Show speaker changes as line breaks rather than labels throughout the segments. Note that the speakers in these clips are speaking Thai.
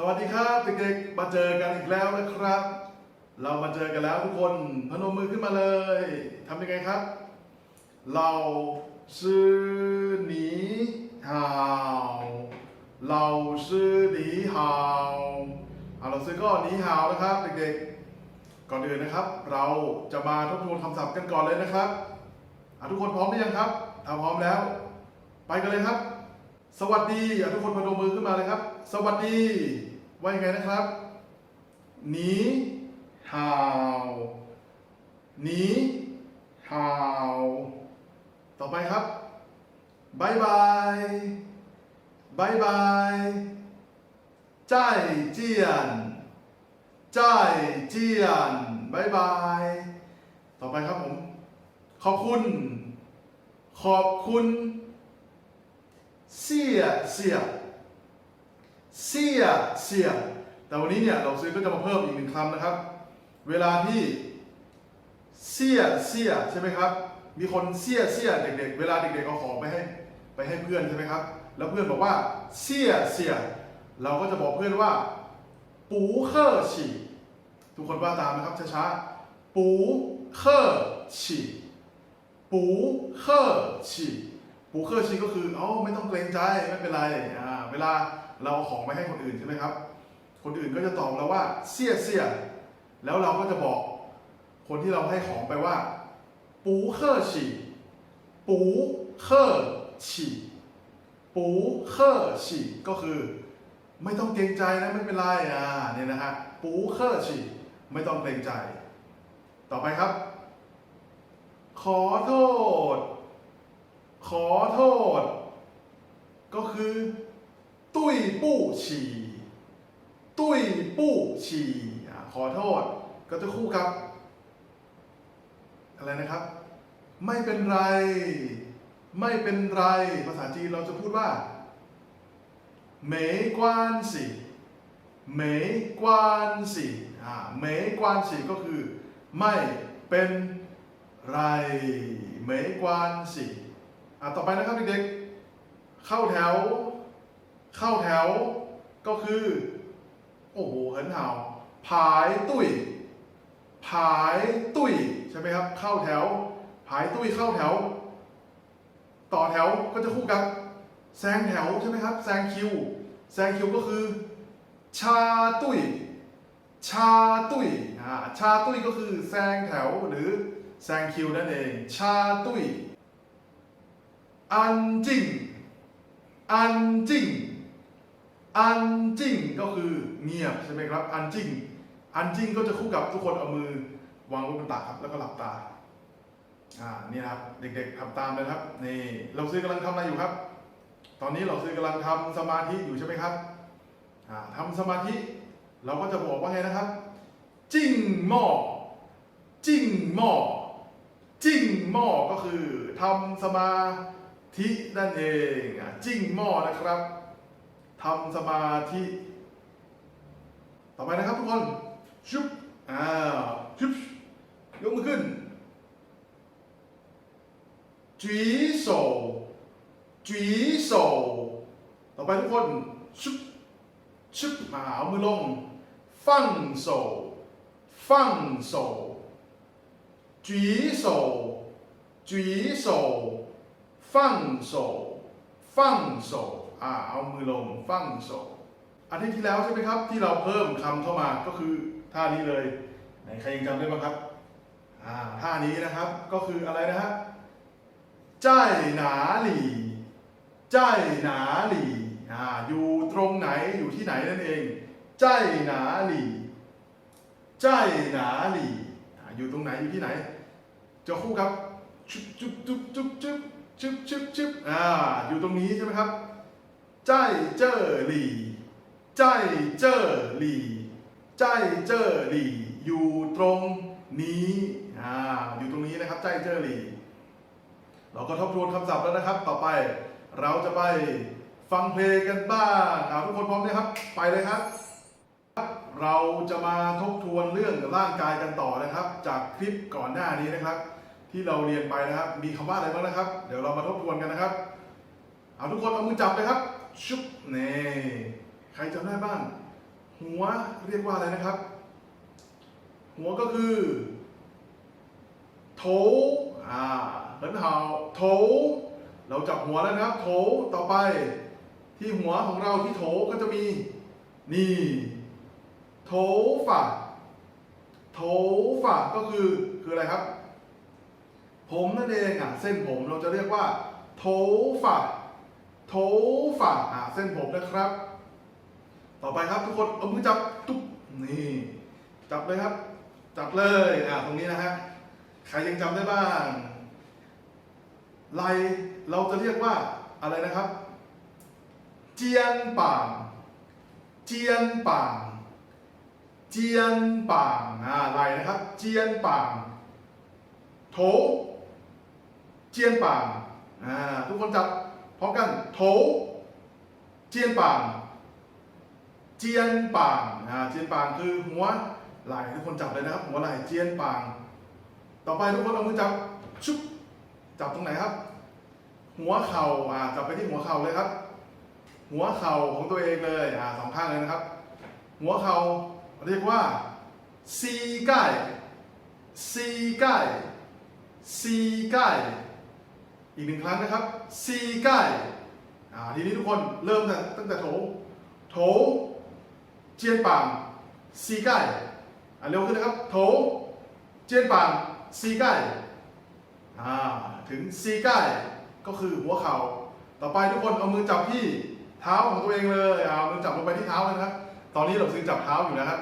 สวัสดีครับเด็กๆมาเจอกันอีกแล้วนะครับ เรามาเจอกันแล้วทุกคนพนมมือขึ้นมาเลยทำยังไงครับ เราชื่อหนีหาวเราชื่อหนีหาวอ่าเราซื้อก็หนีหาวนะครับเด็กๆ ก่อนอื่นนะครับ เราจะมาทบทวนคำศัพท์กันก่อนเลยนะครับอะทุกคนพร้อมหรือยังครับถ้าพร้อมแล้ว ไปกันเลยครับ สวัสดีทุกคนพนมมือขึ้นมาเลยครับ สวัสดีว่ายังไงนะครับหนีหาวหนีหาวต่อไปครับบายบายบายบายใจายเจียนใจายเจียนบายบายต่อไปครับผม ขอบคุณ ขอบคุณ เสียเสียเสียเสียแต่วันนี้เนี่ยเราซื้อก็จะมาเพิ่มอีกหนึ่งคำนะครับ เวลาที่เสียเสียใช่ไหมครับ มีคนเสียเสียเด็กๆ เวลาเด็กๆเอาของไปให้ไปให้เพื่อนใช่ไหมครับ แล้วเพื่อนบอกว่าเสียเสียเราก็จะบอกเพื่อนว่า ปูเคอร์ฉี่ทุกคนว่าตามนะครับช้าๆปูเคอร์ฉี่ปูเคอร์ฉี่ ปูเคอร์ชีก็คือเอ้าไม่ต้องเกรงใจไม่เป็นไรอ่าเวลาเราเอาของไปให้คนอื่นใช่ไหมครับ คนอื่นก็จะตอบเราว่าเสียเสียแล้วเราก็จะบอกคนที่เราให้ของไปว่า ปูเคอร์ชีปูเคอร์ชีปูเคอร์ชีก็คือ ไม่ต้องเกรงใจนะไม่เป็นไรอ่าเนี่ยนะฮะปูเคอร์ชีไม่ต้องเกรงใจ ต่อไปครับ ขอโทษ ขอโทษ ก็คือ ตุ้ยปู้ฉี่ตุ้ยปู้ฉี่ขอโทษ ก็จะคู่กับ อะไรนะครับ ไม่เป็นไร ไม่เป็นไร ภาษาจีนเราจะพูดว่าเมยกวนสีเมยกวนสีอ่าเมยกวนสีก็คือ ไม่เป็นไรเมยกวนสี อะต่อไปนะครับเด็กๆ เข้าแถว เข้าแถว ก็คือ โอ้โหเหินเห่าผายตุ้ยผายตุ้ยใช่ไหมครับ เข้าแถวผายตุ้ยเข้าแถว ต่อแถวก็จะคู่กับแซงแถวใช่ไหมครับแซงคิวแซงคิวก็คือ ชาตุ้ยชาตุ้ยอ่าชาตุ้ยก็คือแซงแถวหรือแซงคิวนั่นเอง ชาตุ้ย อันจริงอันจิงอันจิงก็คือเงียบใช่ไหมครับ อันจิงอันจิงก็จะคู่กับทุกคนเอามือวางบนตักครับแล้วก็หลับตาอ่านี่ครับเด็กๆทำตามเลยครับนี่เราซื้อกำลังทำอะไรอยู่ครับ ตอนนี้เราซื้อกำลังทำสมาธิอยู่ใช่ไหมครับอ่าทำสมาธิ เราก็จะบอกว่าไงนะครับ จิ้งหม้อจิ้งหม้อจิ้งหม้อก็คือทำสมาธิ นั่นเองจิ้งหม้อนะครับทำสมาธิ ต่อไปนะครับทุกคนชุบอ่าชุบยกมือขึ้นจีโซจีโซต่อไปทุกคนชุบชุบมาเอามือลง ฟังโซฟังโซ ฟั่งโศฟั่งโศอ่าเอามือลงฟั่งโศอาทิตย์ที่แล้วใช่ไหมครับ ที่เราเพิ่มคำเข้ามาก็คือท่านี้เลยใครยังจำได้บ้างครับอ่าท่านี้นะครับก็คืออะไรนะฮะใจหนาหลีใจหนาหลีอ่าอยู่ตรงไหนอยู่ที่ไหนนั่นเองใจหนาหลีใจหนาหลีอ่าอยู่ตรงไหนอยู่ที่ไหนจะคู่ครับจุ๊บจุ๊บจุ๊บจุ๊บ ชุบชุบชุบอ่า อยู่ตรงนี้ใช่ไหมครับใจเจ้อหลี่ใจเจ้อหลี่ใจเจ้อหลี่อยู่ตรงนี้อ่าอยู่ตรงนี้นะครับใจเจ้อหลี่เราก็ทบทวนคำศัพท์แล้วนะครับ ต่อไปเราจะไปฟังเพลงกันบ้างอ่าทุกคนพร้อมไหมครับ ไปเลยครับ เราจะมาทบทวนเรื่องร่างกายกันต่อนะครับ จากคลิปก่อนหน้านี้นะครับ ที่เราเรียนไปนะครับ มีคำว่าอะไรบ้างนะครับ เดี๋ยวเรามาทบทวนกันนะครับ เอาทุกคนเอามือจับเลยครับ ชุบเน่ใครจำได้บ้าง หัวเรียกว่าอะไรนะครับ หัวก็คือโถอ่าเหมือนเห่าโถเราจับหัวแล้วนะครับ โถต่อไป ที่หัวของเราที่โถก็จะมี นี่โถฝาโถฝาก็คือคืออะไรครับ ผมนั่นเองอะเส้นผมเราจะเรียกว่าโถฝาโถฝาอ่าเส้นผมนะครับ ต่อไปครับทุกคนเอามือจับตุ๊บนี่จับเลยครับ จับเลยอ่าตรงนี้นะฮะใครยังจำได้บ้างไหลเราจะเรียกว่าอะไรนะครับ เจียนป่างเจียนป่างเจียนป่างอ่าไหลนะครับ เจียนป่างโถ จียนป่างอ่าทุกคนจับพร้อมกันโถเจียนป่างเจียนป่างอ่าเจียนป่างคือหัวไหล่ทุกคนจับเลยนะครับ หัวไหล่เจียนป่าง ต่อไปทุกคนเอามือจับชุบจับตรงไหนครับ หัวเข่าอ่าจับไปที่หัวเข่าเลยครับ หัวเข่าของตัวเองเลยอ่าสองข้างเลยนะครับ หัวเข่าเรียกว่าซีไก่ซีไก่ซีไก่ อีกหนึ่งครั้งนะครับซีไก่อ่าทีนี้ทุกคนเริ่มตั้งแต่โถ โถ เจียนป่างซีไก่อะเร็วขึ้นนะครับ โถ เจียนป่างซีไก่อ่าถึงซีไก่ก็คือหัวเข่า ต่อไปทุกคนเอามือจับที่เท้าของตัวเองเลยเอามือจับลงไปที่เท้าเลยนะครับ ตอนนี้เราซื้อจับเท้าอยู่นะครับ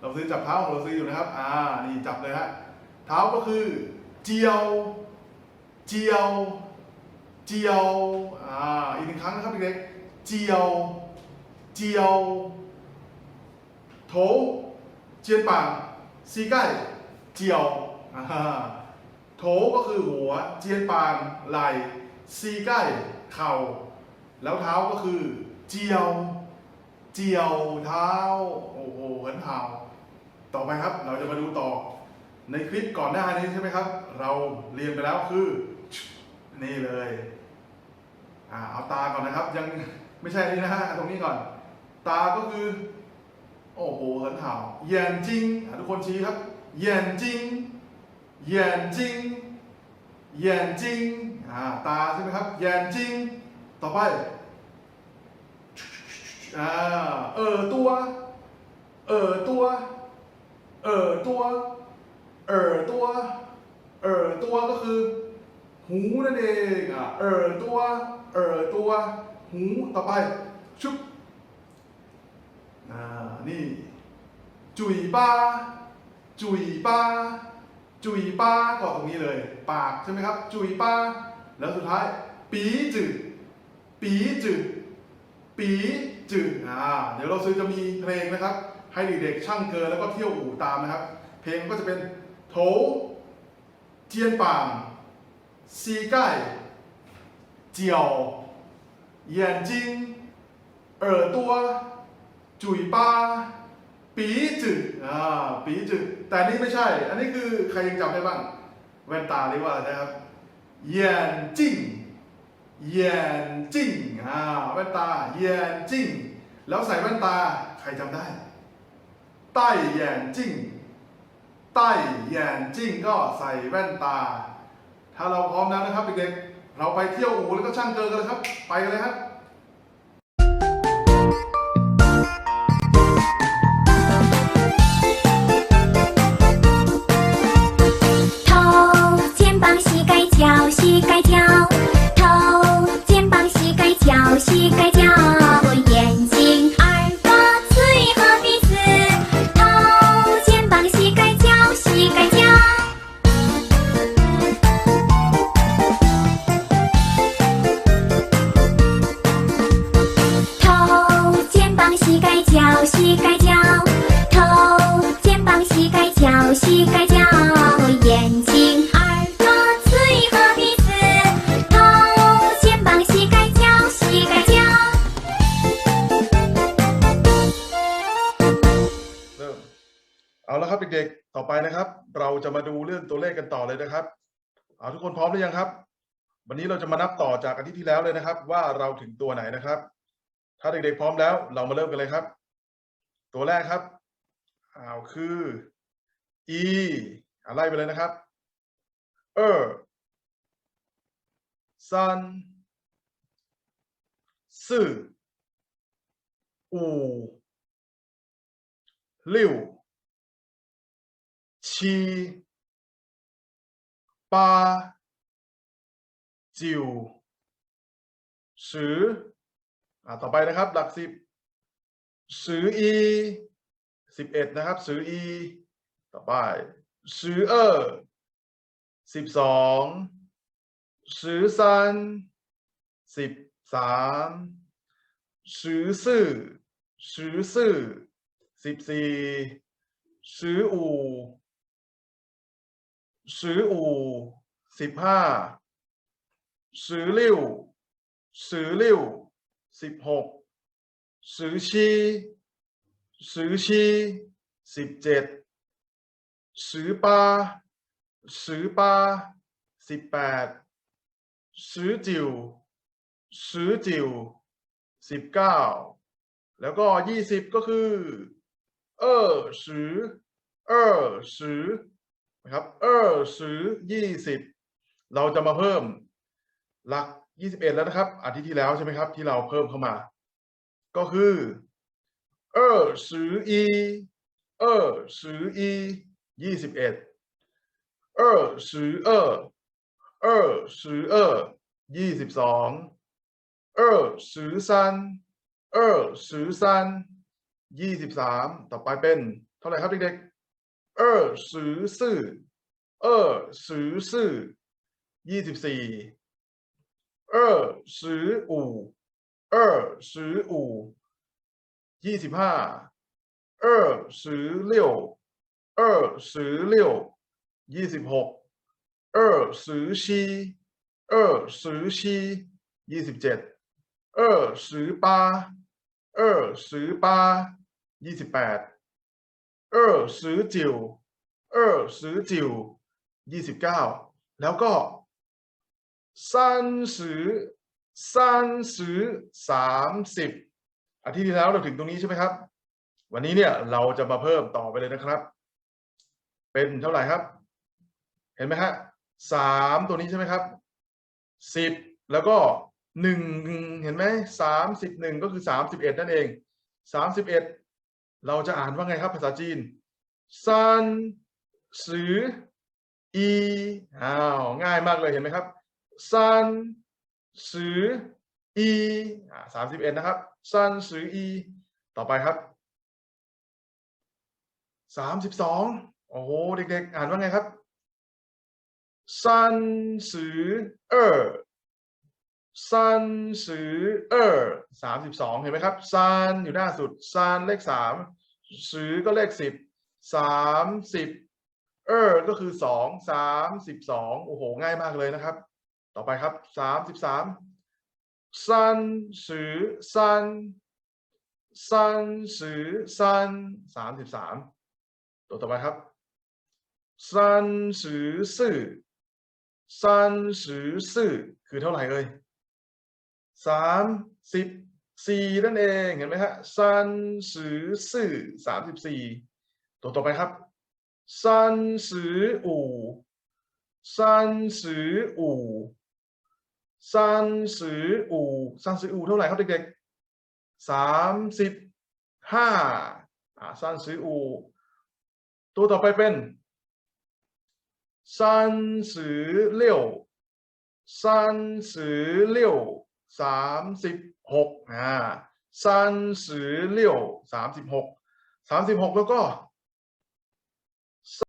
เราซื้อจับเท้าของเราซื้ออยู่นะครับ อ่า นี่จับเลยฮะ เท้าก็คือเจียว เจียว เจียว อ่า อีกหนึ่งครั้งนะครับเด็กๆเจียว เจียวโถเจียนป่างซีไก่เจียว อ่า โถก็คือหัว เจียนปางไหล่ซีไก่เข่า แล้วเท้าก็คือ เจียว เจียวเท้า โอ้โหเหมือนเท้าต่อไปครับ เราจะมาดูต่อในคลิปก่อนหน้านี้ใช่ไหมครับ เราเรียนไปแล้วคือ นี่เลยอ่าเอาตาก่อนนะครับ ยังไม่ใช่นี่นะฮะตรงนี้ก่อน ตาก็คือ โอ้โหเหินห่าเยียนจิงทุกคนชี้ครับเยียนจิงเยียนจิงเยียนจิงอ่าตาใช่ไหมครับเยียนจิงต่อไปอ่าเออตัวเออตัวเออตัวเออตัวเออตัวก็คือ หูนั่นเองอะเออตัวเออตัวหูต่อไปชุบอ่านี่จุยป้าจุยป้าจุยป้าก็ตรงนี้เลย ปากใช่ไหมครับ จุยป้าแล้วสุดท้าย ปีจืดปีจืดปีจืดอ่าเดี๋ยวเราซื้อจะมีเพลงนะครับ ให้เด็กๆช่างเกินแล้วก็เที่ยวอู่ตามนะครับ เพลงก็จะเป็นโถเจียนป่าง ซีไก่เจียว眼睛耳朵จุยป้า ปีจืดอ่า ปีจืดแต่นี่ไม่ใช่ อันนี้คือใครยังจำได้บ้าง แว่นตาเรียกว่าอะไรนะครับเยียนจิ้งเยียนจิ้งอ่า แว่นตาเยียนจิ้ง แล้วใส่แว่นตา ใครจำได้ ใต้เยียนจิ้ง ใต้เยียนจิ้งก็ใส่แว่นตา ถ้าเราพร้อมแล้วนะครับเด็กๆเราไปเที่ยวอู่แล้วก็ช่างเกินกันเลยครับ ไปเลยครับ เราจะมาดูเรื่องตัวเลขกันต่อเลยนะครับเอาทุกคนพร้อมหรือยังครับ วันนี้เราจะมานับต่อจากอาทิตย์ที่แล้วเลยนะครับ ว่าเราถึงตัวไหนนะครับ ถ้าเด็กๆพร้อมแล้วเรามาเริ่มกันเลยครับ ตัวแรกครับอ้าวคือ e อะไรไปเลยนะครับ เออ sun สื่ออู่ลิ้ว 七八九าจิสืออ่าต่อไปนะครับ หลักสิบสืออีสิบเอ็ดนะครับสืออีต่อไปสือเออสิบสองสือซันสิบสามสือสื่อสือสื่อสิบสี่สืออู ซื้ออู่สิบห้าซื้อลิ้วซื้อลิ้วสิบหกซื้อชีซื้อชีสิบเจ็ดซื้อปลาซื้อปลาสิบแปดซื้อจิวซื้อจิวสิบเก้าแล้วก็ยี่สิบก็คือเออซื้อเออซื้อ นะครับเออซื้อยี่สิบเราจะมาเพิ่มหลักยี่สิบเอ็ดแล้วนะครับ อาทิตย์ที่แล้วใช่ไหมครับ ที่เราเพิ่มเข้ามา ก็คือเออซื้ออีเออซื้ออียี่สิบเอ็ดเออซื้อเออเออซื้อเออยี่สิบสองเออซื้อซันเออซื้อซันยี่สิบสามต่อไปเป็นเท่าไหร่ครับเด็กๆ 二十四二十四ยี่สิบสี่二十五二十五ยี่สิบห้า二十六二十六ยี่สิบหก二十七二十七ยี่สิบเจ็ด二十八二十八ยี่สิบแปด เออซื้อจิวเออซื้อจิวยี่สิบเก้าแล้วก็สร้างซื้อสร้างซื้อสามสิบอาทิตย์ที่แล้วเราถึงตรงนี้ใช่ไหมครับ วันนี้เนี่ยเราจะมาเพิ่มต่อไปเลยนะครับ เป็นเท่าไหร่ครับ เห็นไหมฮะสามตัวนี้ใช่ไหมครับสิบแล้วก็หนึ่งเห็นไหมสามสิบหนึ่งก็คือสามสิบเอ็ดนั่นเองสามสิบเอ็ด เราจะอ่านว่าไงครับภาษาจีนซันสืออีอ้าวง่ายมากเลยเห็นไหมครับซันสืออีสามสิบเอ็ดนะครับซันสืออี ต่อไปครับสามสิบสองโอ้โหเด็กๆ อ่านว่าไงครับซันสือเออ 十二สามสิบสองเห็นไหมครับซานอยู่หน้าสุดซานเลขสามสือก็เลขสิบสามสิบเออก็คือสองสามสิบสองโอ้โห ง่ายมากเลยนะครับ ต่อไปครับสามสิบสามซันสือซันซันสือซันสามสิบสามตัวต่อไปครับซันสือสื่อซันสือสื่อคือเท่าไหร่เอ่ย สามสิบสี่นั่นเองเห็นไหมฮะซันสือสื่อสามสิบสี่ตัวต่อไปครับซันสืออู่ซันสืออู่ซันสืออู่ซันสืออู่เท่าไหร่ครับเด็กๆสามสิบห้าอ่าซันสืออู่ตัวต่อไปเป็นซันสือเลี่ยวซันสือเลี่ยว สามสิบหกอ่าซันสือเลี่ยวสามสิบหกสามสิบหกแล้วก็